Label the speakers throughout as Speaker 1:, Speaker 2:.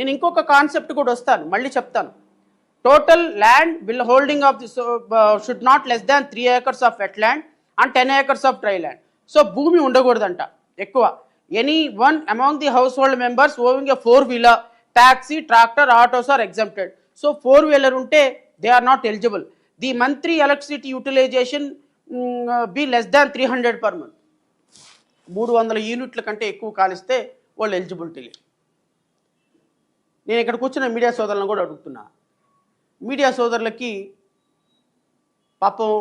Speaker 1: నేను ఇంకొక కాన్సెప్ట్ కూడా వస్తాను మళ్ళీ చెప్తాను. Total land will holding of the should not less than three acres of wet land and ten acres of dry land so భూమి ఉండకూడదంట ఎక్కువ. Any one among the household members owing a four wheeler taxi tractor autos are exempted so four wheeler ఉంటే they are not eligible the monthly electricity utilization be less than three hundred per month మూడు వందల యూనిట్ల కంటే ఎక్కువ కాలిస్తే వాళ్ళు eligibility లేదు. నేను ఇక్కడికి వచ్చిన మీడియా సోదరులను కూడా అడుగుతున్నా. మీడియా సోదరులకి పాపం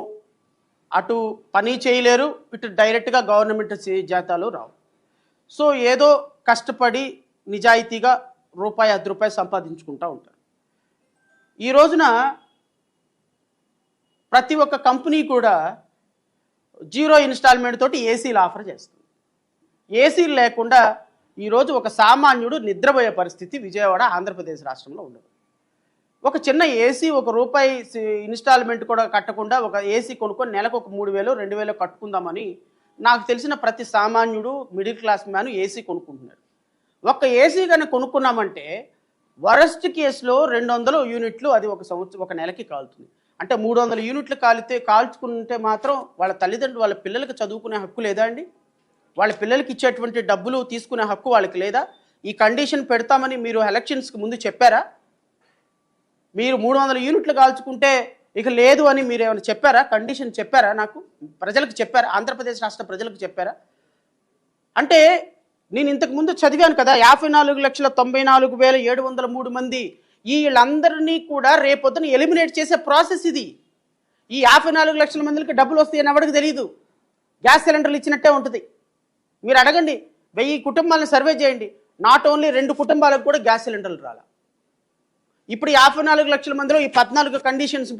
Speaker 1: అటు పని చేయలేరు ఇటు డైరెక్ట్గా గవర్నమెంట్ జాతాలు రావు. సో ఏదో కష్టపడి నిజాయితీగా రూపాయి అర్ధ రూపాయి సంపాదించుకుంటూ ఉంటారు. ఈ రోజున ప్రతి ఒక్క కంపెనీ కూడా జీరో ఇన్స్టాల్మెంట్ తోటి ఏసీలు ఆఫర్ చేస్తుంది. ఏసీలు లేకుండా ఈరోజు ఒక సామాన్యుడు నిద్రపోయే పరిస్థితి విజయవాడ ఆంధ్రప్రదేశ్ రాష్ట్రంలో ఉండదు. ఒక చిన్న ఏసీ ఒక రూపాయి ఇన్స్టాల్మెంట్ కూడా కట్టకుండా ఒక ఏసీ కొనుక్కొని నెలకు ఒక మూడు వేలు రెండు వేలు కట్టుకుందామని నాకు తెలిసిన ప్రతి సామాన్యుడు మిడిల్ క్లాస్ మ్యాన్ ఏసీ కొనుక్కుంటున్నారు ఒక్క ఏసీ కానీ కొనుక్కున్నామంటే వరస్ట్ కేసులో రెండు వందలు యూనిట్లు అది ఒక సంవత్సరం ఒక నెలకి కాలుతుంది. అంటే మూడు వందల యూనిట్లు కాలితే కాల్చుకుంటే మాత్రం వాళ్ళ తల్లిదండ్రులు వాళ్ళ పిల్లలకు చదువుకునే హక్కు లేదా అండి? వాళ్ళ పిల్లలకి ఇచ్చేటువంటి డబ్బులు తీసుకునే హక్కు వాళ్ళకి లేదా? ఈ కండిషన్ పెడతామని మీరు ఎలక్షన్స్కి ముందు చెప్పారా? మీరు మూడు వందల యూనిట్లు కాల్చుకుంటే ఇక లేదు అని మీరు ఏమైనా చెప్పారా? కండిషన్ చెప్పారా నాకు? ప్రజలకు చెప్పారా? ఆంధ్రప్రదేశ్ రాష్ట్ర ప్రజలకు చెప్పారా? అంటే నేను ఇంతకు ముందు చదివాను కదా యాభై నాలుగు లక్షల తొంభై నాలుగు వేల ఏడు వందల మూడు మంది. వీళ్ళందరినీ కూడా రేపొద్దున ఎలిమినేట్ చేసే ప్రాసెస్ ఇది. ఈ యాభై నాలుగు లక్షల మందికి డబ్బులు వస్తాయని ఎవరికి తెలియదు గ్యాస్ సిలిండర్లు ఇచ్చినట్టే ఉంటుంది. మీరు అడగండి. వెయ్యి కుటుంబాలను సర్వే చేయండి. నాట్ ఓన్లీ రెండు కుటుంబాలకు కూడా గ్యాస్ సిలిండర్లు రాలా. ఇప్పుడు యాభై నాలుగు లక్షల మందిలో ఈ పద్నాలుగు కండిషన్స్